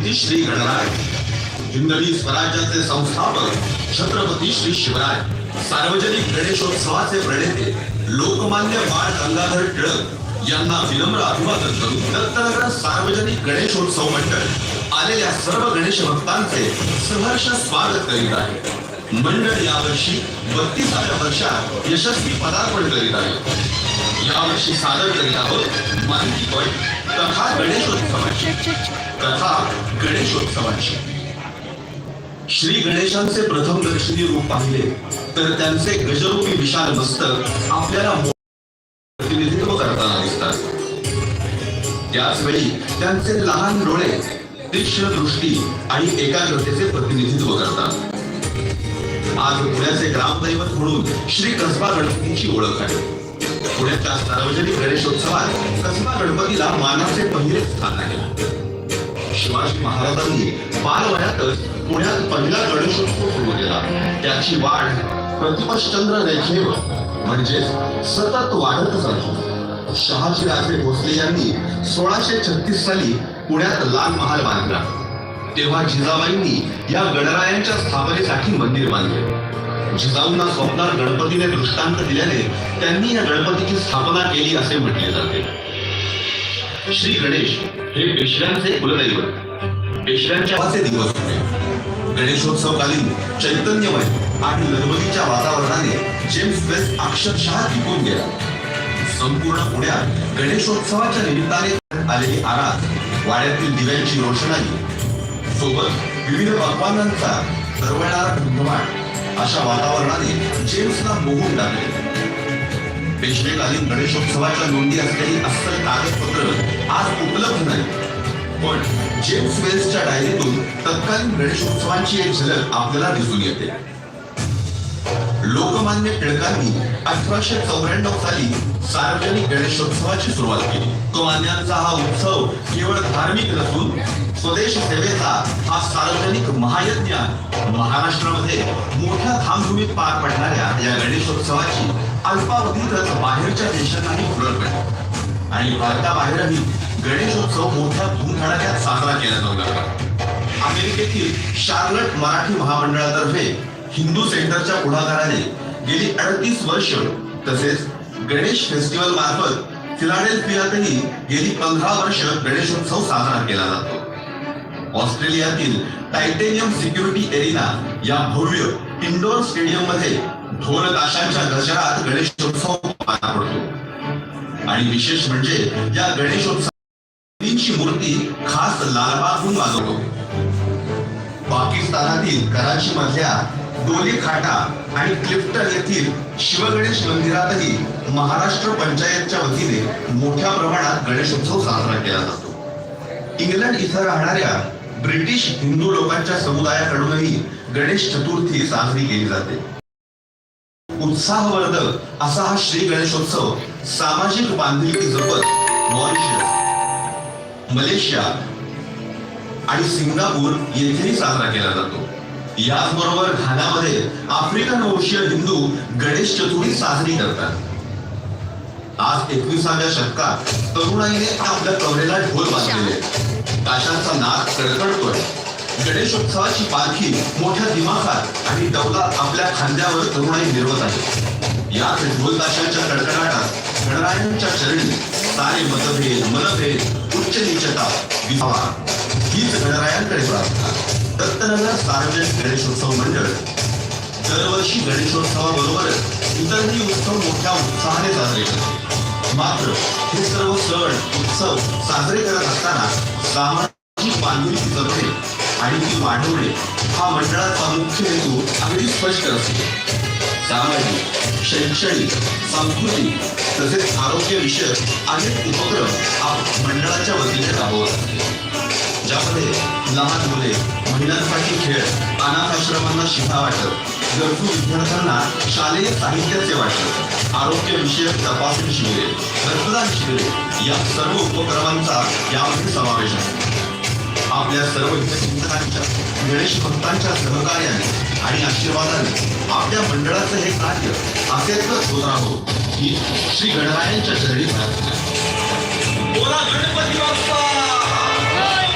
छत्रपती श्री गणराय हिंदवी स्वराज्याचे संस्थापक छत्रपती श्री शिवराय सार्वजनिक गणेशोत्सवाचे प्रणेते लोकमान्य बाळ गंगाधर टिळक यांना विनम्र अभिवादन करून दत्तनगर सार्वजनिक गणेशोत्सव मंडळ आलेल्या सर्व गणेश भक्तांचे सहर्ष स्वागत करीत आहे. मंडळ यावर्षी बत्तीसाव्या वर्षात यशस्वी पदार्पण करीत आहे. यावर्षी सादर करीत आहोत माहिती पॉईंट कथा गणेशोत्सवाची कथा गणेशोत्सवाची. श्री गणेशांचे प्रथम दर्शनी रूप पाहिले तर त्यांचे गजरूपी विशाल मस्तक आपल्याला प्रतिनिधित्व करताना दिसतात. त्याच वेळी त्यांचे लहान डोळे तीक्ष्ण दृष्टी आणि एकाग्रतेचे प्रतिनिधित्व करतात. आज पुण्याचे ग्रामदैवत म्हणून श्री कसबा गणपतींची ओळख आहे. पुण्याच्या सार्वजनिक गणेशोत्सवात कसबा गणपतीला मानाचे पहिले स्थान आहे. शिवाजी महाराजांनी बाल वयातच पुण्यात पहिला गणेशोत्सव सुरू केला. त्याची वाढ प्रतिपश्चंद्र रेखेवर म्हणजेच सतत वाढत राहिली शहाजी राजे भोसले यांनी सोळाशे छत्तीस साली पुण्यात लाल महाल बांधला. तेव्हा जिजाबाईंनी या गणरायांच्या स्थापनेसाठी मंदिर बांधले. जिजाऊंना स्वप्नात गणपतीने दृष्टांत दिल्याने त्यांनी या गणपतीची स्थापना केली असे म्हटले जाते. श्री गणेश हे पेशव्यांचे कुलदैवत. पेशव्यांच्या वाचे दिवस होते. गणेशोत्सवकालीन चैतन्यमय आणि लगबगीच्या वातावरणाने जेम्स बेस्ट अक्षरशः टिकून गेला. संपूर्ण पुण्यात गणेशोत्सवाच्या निमित्ताने आलेली आराध वाड्यातील दिव्यांची रोषणाई सोबत विविध भगवानांचा दरवळणारा घमघमाट अशा वातावरणाने जेम्सला मोहून टाकले. पेशवेकालीन गणेशोत्सवाच्या नोंदी असलेली अस्सल कागदपत्र आज उपलब्ध नाही. पण जेम्स वेल्सच्या डायरीतून तत्कालीन गणेशोत्सवांची एक झलक आपल्याला दिसून येते. लोकमान्य टिळकांनी अठराशे चौऱ्याण्णव साली सार्वजनिक गणेशोत्सवाची सुरुवात केली. लोकमान्यांचा हा उत्सव केवळ धार्मिक नसून स्वदेश सेवेचा हा सार्वजनिक महायज्ञ महाराष्ट्रामध्ये मोठ्या धामधुमीत पार पडणाऱ्या या गणेशोत्सवाची अल्पावधीतच बाहेरच्या देशांनाही उलट पडली आणि भारताबाहेरही गणेशोत्सव मोठ्या धूमधडाक्यात साजरा केला जाऊ लागला. अमेरिकेतील शार्लट मराठी महामंडळातर्फे हिंदू सेंटरच्या पुढाकाराने गेली अडतीस वर्ष. तसेच गणेश फेस्टिवल मार्फत फिलाडेल्फियातही गेली पंधरा वर्ष गणेशोत्सव साजरा केला जातो. ऑस्ट्रेलियातील टायटेनियम सिक्युरिटी एरिना या भव्य इंडोर स्टेडियममध्ये ढोल ताशांच्या गजरात गणेशोत्सव पार पडतो. आणि विशेष म्हणजे या गणेशोत्सवाची मूर्ती खास लालबागहून वाजवतो. पाकिस्तानातील कराची मधल्या डोली खाटा आणि क्लिफ्टन येथील शिवगणेश मंदिरातही महाराष्ट्र पंचायतच्या वतीने मोठ्या प्रमाणात गणेशोत्सव साजरा केला जातो. इंग्लंड इथं राहणाऱ्या ब्रिटिश हिंदू लोकांच्या समुदायाकडूनही गणेश चतुर्थी साजरी केली जाते. उत्साहवर्धक असा हा श्री गणेशोत्सव सामाजिक बांधिलकी जपत मॉरिशस मलेशिया आणि सिंगापूर येथेही साजरा केला जातो. याचबरोबर घानामध्ये आफ्रिकन वंशीय हिंदू गणेश चतुर्थी साजरी करतात. आज एकविसाव्या शतकात तरुणाईने आपल्या कवरेला ढोल बांधलेले काशांचा नाद कडकडतोय गणेशोत्सवाची पालखी मोठ्या दिमाखात आणि डौलात आपल्या खांद्यावर तरुणाई निर्वत आहे. याच ढोल ताशांच्या कडकडाटात गणरायांच्या चरणी सारे मतभेद मनभेद उच्च निचता विवाह हीच गणरायांकडे प्रार्थना. दत्तनगर सार्वजनिक गणेशोत्सव मंडळ. दरवर्षी गणेशोत्सवाबरोबरच इतरही उत्सव मोठ्या उत्साहाने साजरे करते मात्र हे सर्व सण उत्सव साजरे करत असताना सामाजिक बांधिलकी जपणे आणि ती वाढवणे हा मंडळाचा मुख्य हेतू अगदी स्पष्ट असतो. सामाजिक शैक्षणिक सांस्कृतिक तसेच आरोग्यविषयक अनेक उपक्रम आप मंडळाच्या वतीने राबवत असते. ज्यामध्ये लहान मुले महिलांसाठी खेळ अनाथ आश्रमांना शिफा वाटप गरजू विद्यार्थ्यांना शालेय साहित्याचे वाटप आरोग्य विषयक तपासणी शिबिरे रक्तदान शिबिरे या सर्व उपक्रमांचा यामध्ये समावेश आहे. आपल्या सर्व हितचिंतकांच्या गणेश भक्तांच्या सहकार्याने आणि आशीर्वादाने आपल्या मंडळाचं हे कार्य असेच होत राहो ही श्री गणरायांच्या चरणी प्रार्थना. बोला गणपती बाप्पा!